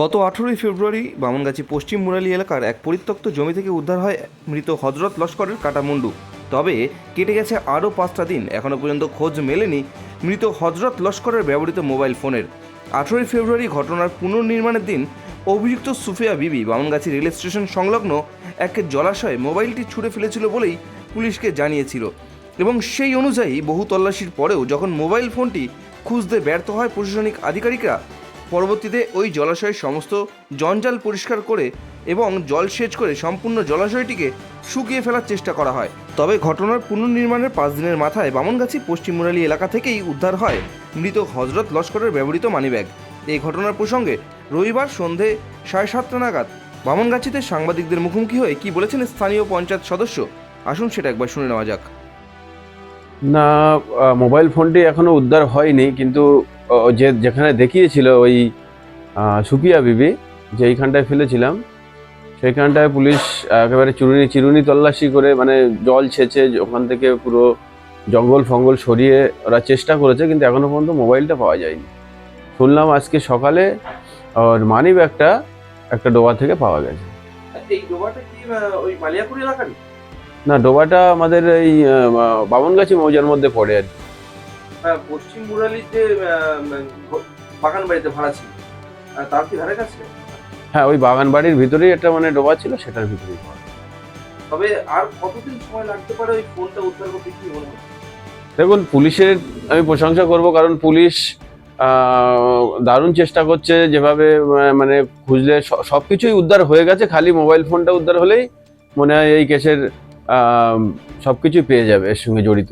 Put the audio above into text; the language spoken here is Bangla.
গত আঠেরোই ফেব্রুয়ারি বামনগাছি পশ্চিম মুরালি এলাকার এক পরিত্যক্ত জমি থেকে উদ্ধার হয় মৃত হজরত লস্করের কাটামুন্ডু। তবে কেটে গেছে আরও পাঁচটা দিন। এখনও পর্যন্ত খোঁজ মেলেনি মৃত হজরত লস্করের ব্যবহৃত মোবাইল ফোনের। আঠেরোই ফেব্রুয়ারি ঘটনার পুনর্নির্মাণের দিন অভিযুক্ত সুফিয়া বিবি বামনগাছি রেল স্টেশন সংলগ্ন এক জলাশয়ে মোবাইলটি ছুঁড়ে ফেলেছিল বলেই পুলিশকে জানিয়েছিল। এবং সেই অনুযায়ী বহু তল্লাশির পরেও যখন মোবাইল ফোনটি খুঁজতে ব্যর্থ হয় প্রশাসনিক আধিকারিকরা পরবর্তীতে ওই জলাশয়ের সমস্ত জঞ্জাল পরিষ্কার করে এবং জল সেচ করে সম্পূর্ণ জলাশয়টিকে শুকিয়ে ফেলার চেষ্টা করা হয়। তবে ঘটনার পুনর্নির্মাণের পাঁচ দিনের মাথায় বামনগাছি পশ্চিম মুরালি এলাকা থেকেই উদ্ধার হয় মৃত হজরত লস্করের ব্যবহৃত মানিব্যাগ। এই ঘটনার প্রসঙ্গে রবিবার সন্ধে সাড়ে সাতটা নাগাদ বামনগাছিতে সাংবাদিকদের মুখোমুখি হয়ে কি বলেছেন স্থানীয় পঞ্চায়েত সদস্য? আসুন সেটা একবার শুনে নেওয়া যাক। না মোবাইল ফোনটি এখনও উদ্ধার হয়নি, কিন্তু যে যেখানে দেখিয়েছিল ওই সুপিয়া বিবি যে এইখানটায় ফেলেছিলাম সেইখানটায় পুলিশ একেবারে চুরুনি চিরুনি তল্লাশি করে মানে জল ছেঁচে ওখান থেকে পুরো জঙ্গল ফঙ্গল সরিয়ে ওরা চেষ্টা করেছে কিন্তু এখনও পর্যন্ত মোবাইলটা পাওয়া যায়নি। শুনলাম আজকে সকালে ওর মানি ব্যাগটা একটা ডোবা থেকে পাওয়া গেছে। না ডোবাটা আমাদের এই বামনগাছি মৌজার মধ্যে পড়ে আর কি। পশ্চিম মুরালির যে বাগান বাড়িতে ভাড়া ছিল তার কি ধারে কাছে? হ্যাঁ ওই বাগান বাড়ির ভিতরেই একটা মানে ডোবা ছিল সেটার ভিতরেই তবে আর কতদিন সময় লাগতে পারে ওই ফোনটা উদ্ধার করতে কি মনে হয়? দেখুন পুলিশের আমি প্রশংসা করব কারণ পুলিশ দারুণ চেষ্টা করছে যেভাবে মানে খুঁজলে সব কিছুই উদ্ধার হয়ে গেছে খালি মোবাইল ফোনটা উদ্ধার হলেই মনে হয় এই কেসের সব কিছুই পেয়ে যাবে এর সঙ্গে জড়িত।